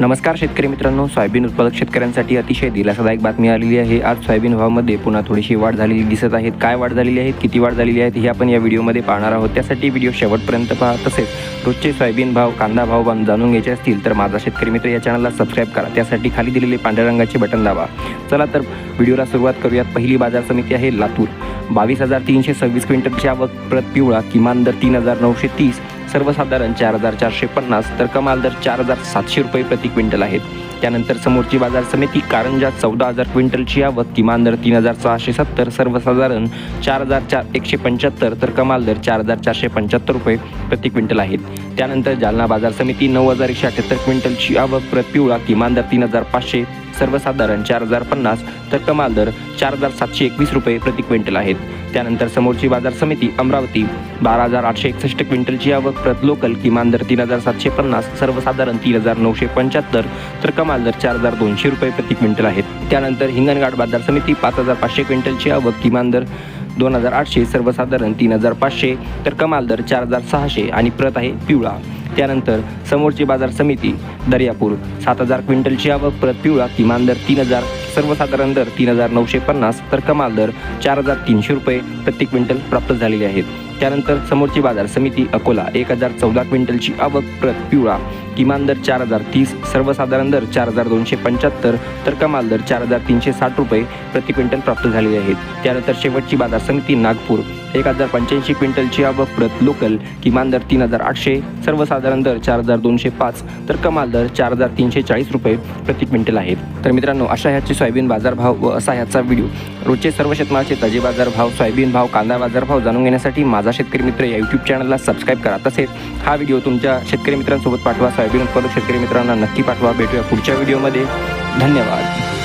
नमस्कार शेतकरी मित्रांनो सोयाबीन उत्पादक शेतकऱ्यांसाठी अतिशय दिलासादायक बातमी आलेली आहे. आज सोयाबीन भावामध्ये पुन्हा थोडीशी वाढ झालेली दिसत आहेत काय वाढ झालेली आहे किती वाढ झालेली आहे हे आपण या व्हिडिओमध्ये पाहणार आहोत. त्यासाठी व्हिडिओ शेवटपर्यंत पहा. तसेच रोजचे सोयाबीन भाव कांदा भाव जाणून घ्यायचे असतील तर माझा शेतकरी मित्र या चॅनलला सबस्क्राईब करा. त्यासाठी खाली दिलेले पांढऱ्या रंगाचे बटन दाबा. चला तर व्हिडिओला सुरुवात करूयात. पहिली बाजार समिती आहे लातूर. बावीस हजार तीनशे सव्वीस क्विंटलची आवक प्रत पिवळा किमान दर तीन हजार नऊशे तीस. सर्वसाधारण चार हजार चारशे पन्नास तर कमाल दर चार हजार सातशे रुपये प्रति क्विंटल आहेत. त्यानंतर समोरची बाजार समिती कारंजा चौदा हजार क्विंटलची आवक किमान दर तीन हजार सहाशे सत्तर सर्वसाधारण चार हजार चार एकशे पंच्याहत्तर तर कमाल दर चार हजार चारशे पंच्याहत्तर रुपये प्रति क्विंटल आहेत. त्यानंतर जालना बाजार समिती नऊ हजार एकशे अठ्याहत्तर क्विंटलची आवक प्रत पिवळा किमान दर तीन हजार पाचशे सर्वसाधारण चार हजार पन्नास तर कमाल दर चार हजार सातशे एकवीस रुपये प्रति क्विंटल आहेत. त्यानंतर समोरची बाजार समिती अमरावती. बारा हजार आठशे एकसष्ट क्विंटलची आवक प्रत लोकल किमान दर तीन हजार सातशे पन्नास सर्वसाधारण तीन हजार नऊशे पंच्याहत्तर तर कमाल दर चार हजार दोनशे रुपये प्रति क्विंटल आहेत. त्यानंतर हिंगणघाट बाजार समिती पाच हजार पाचशे क्विंटलची आवक किमान दर दोन हजार आठशे सर्वसाधारण तीन हजार पाचशे तर कमाल दर चार हजार सहाशे आणि प्रत आहे पिवळा. त्यानंतर समोरची बाजार समिती दर्यापूर सात हजार क्विंटलची आवक प्रत पिवळा किमान दर तीन हजार सर्वसाधारण दर तीन हजार नऊशे पन्नास तर कमाल दर चार हजार तीनशे रुपये प्रति क्विंटल प्राप्त झालेले आहेत. त्यानंतर समोरची बाजार समिती अकोला एक हजार चौदा क्विंटलची आवक प्रत पिवळा. किमान दर चार हजार तीस सर्वसाधारण दर चार हजार दोनशे पंच्याहत्तर तर कमाल दर चार हजार तीनशे साठ रुपये प्रति क्विंटल प्राप्त झालेले आहेत. त्यानंतर शेवटची बाजार समिती नागपूर. एक हजार पंच्याऐंशी क्विंटलची आवक प्रत लोकल किमान दर तीन हजार आठशे सर्वसाधारण दर चार हजार दोनशे पाच तर कमाल दर चार हजार तीनशे चाळीस रुपये प्रति क्विंटल आहेत. तर मित्रांनो अशा ह्याचे सोयाबीन बाजारभाव व असा ह्याचा व्हिडिओ. रोजचे सर्व शेतमालाचे ताजे बाजारभाव सोयाबीन भाव कांदा बाजारभाव जाणून घेण्यासाठी माझा शेतकरी मित्र या यूट्यूब चॅनलला सबस्क्राईब करा. तसेच हा व्हिडिओ तुमच्या शेतकरी मित्रांसोबत पाठवा सोयाबीन उत्पादक शेतकरी मित्रांना नक्की पाठवा. भेटूया पुढच्या व्हिडिओमध्ये. धन्यवाद.